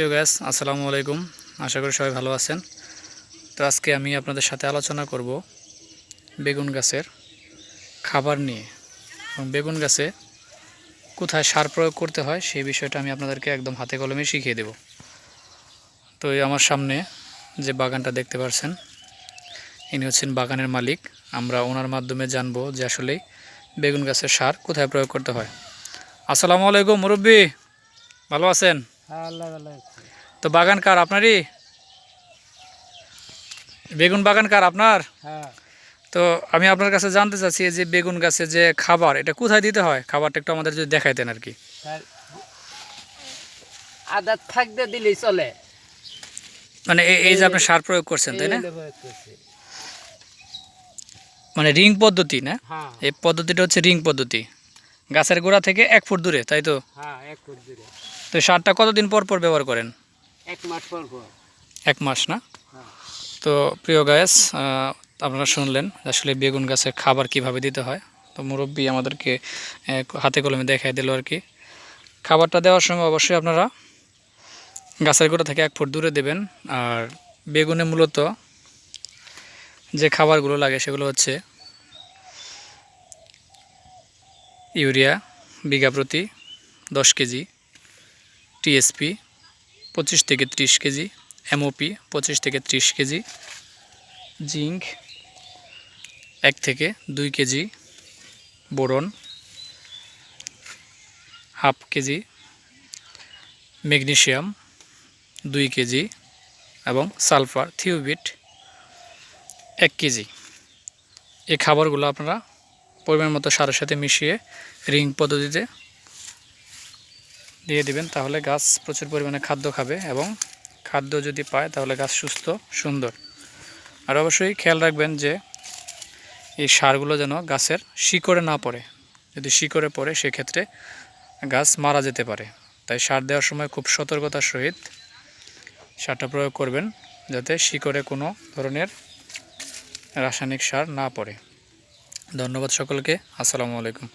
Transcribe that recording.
প্রিয় গ্যাস আসসালামু আলাইকুম। আশা করি সবাই ভালো আছেন। তো আজকে আমি আপনাদের সাথে আলোচনা করব বেগুন গাছের খাবার নিয়ে। এবং বেগুন গাছে কোথায় সার প্রয়োগ করতে হয় সেই বিষয়টা আমি আপনাদেরকে একদম হাতে কলমে শিখিয়ে দেব। তো এই আমার সামনে যে বাগানটা দেখতে পাচ্ছেন ইনি হচ্ছেন বাগানের মালিক। আমরা ওনার মাধ্যমে জানব যে আসলে বেগুন গাছের সার কোথায় প্রয়োগ করতে হয়। আসসালামু আলাইকুম, মুরব্বী। ভালো আছেন? হ্যাঁ তো বাগান কার আপনারই? বেগুন বাগান কার আপনার? হ্যাঁ। তো আমি আপনার কাছে জানতে চাচ্ছি যে বেগুন গাছে যে খাবার এটা কোথায় দিতে হয়? খাবারটা একটু আমাদের যদি দেখাইতেন আর কি। তার আদার থাকতে দিলেই চলে। মানে এই- যে আপনি সার প্রয়োগ করছেন তাই না। মানে রিং পদ্ধতি না? হ্যাঁ। এই পদ্ধতিটা হচ্ছে রিং পদ্ধতি। গাছের গোড়া থেকে এক ফুট দূরে তাই তো? হ্যাঁ এক ফুট দূরে। তো সারটা কতদিন পর পর ব্যবহার করেন? এক মাস পর পর। এক মাস না? হ্যাঁ। তো প্রিয় গাছ আপনারা শুনলেন আসলে বেগুন গাছের খাবার কীভাবে দিতে হয়। তো মুরব্বী আমাদেরকে হাতে কলমে দেখাই দিল আর কি। খাবারটা দেওয়ার সময় অবশ্যই আপনারা গাছের গোড়া থেকে এক ফুট দূরে দেবেন। আর বেগুনে মূলত যে খাবারগুলো লাগে সেগুলো হচ্ছে ইউরিয়া বিঘা প্রতি দশ কেজি টিএসপি পঁচিশ থেকে ত্রিশ কেজি, এমওপি পঁচিশ থেকে ত্রিশ কেজি, জিঙ্ক এক থেকে দুই KG, boron half KG, magnesium দুই কেজি এবং সালফার থিওবিট এক কেজি। এই খাবারগুলো আপনারা পরিমাণ মতো সারের সাথে মিশিয়ে রিং পদ্ধতিতে দিয়ে দিবেন, তাহলে গাছ প্রচুর পরিমাণে খাদ্য খাবে এবং খাদ্য যদি পায়, তাহলে গাছ সুস্থ, সুন্দর। আর অবশ্যই খেয়াল রাখবেন যে এই সারগুলো যেন গাছের শিকড়ে না পড়ে। যদি শিকড়ে পড়ে, সেক্ষেত্রে গাছ মারা যেতে পারে। তাই সার দেওয়ার সময় খুব সতর্কতার সহিত সারটা প্রয়োগ করবেন, যাতে শিকড়ে কোনো ধরনের রাসায়নিক সার না পড়ে। ধন্যবাদ সকলকে। আসসালামু আলাইকুম।